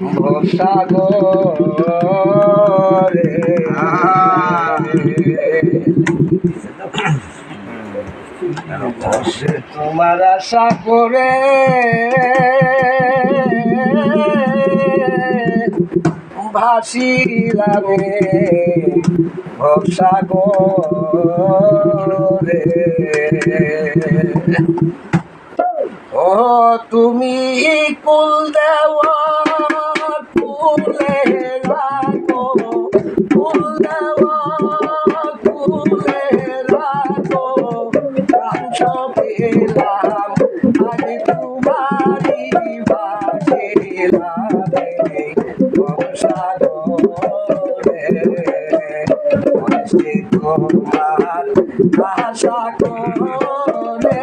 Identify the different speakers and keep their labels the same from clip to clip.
Speaker 1: ভবসাগরে তোমার আশা করে ভাসিলামে ভবসাগরে ও তুমি কুল তোমারি আশা করে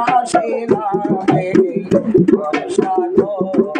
Speaker 1: আসিলাম এই সংসারে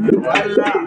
Speaker 1: Vai lá.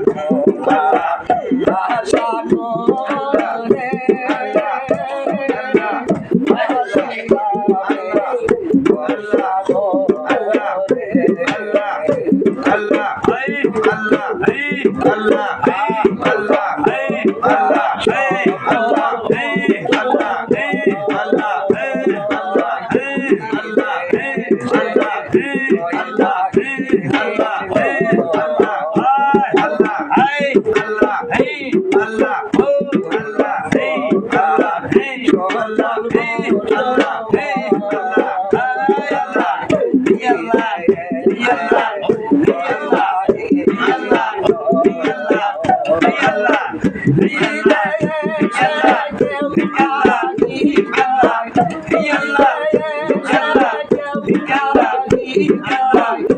Speaker 1: Yeah.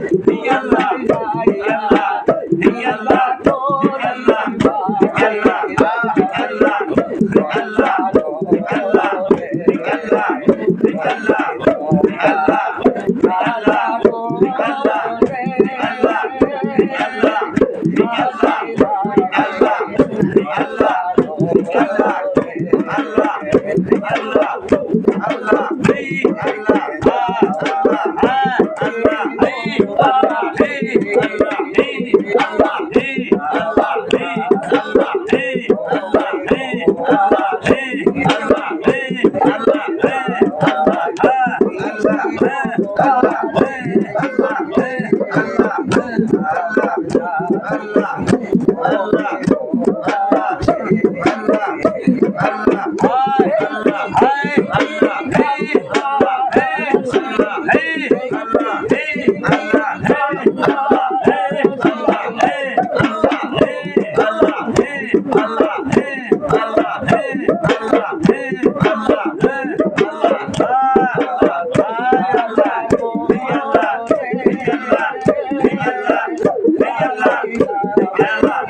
Speaker 1: Allah, Allah. Allah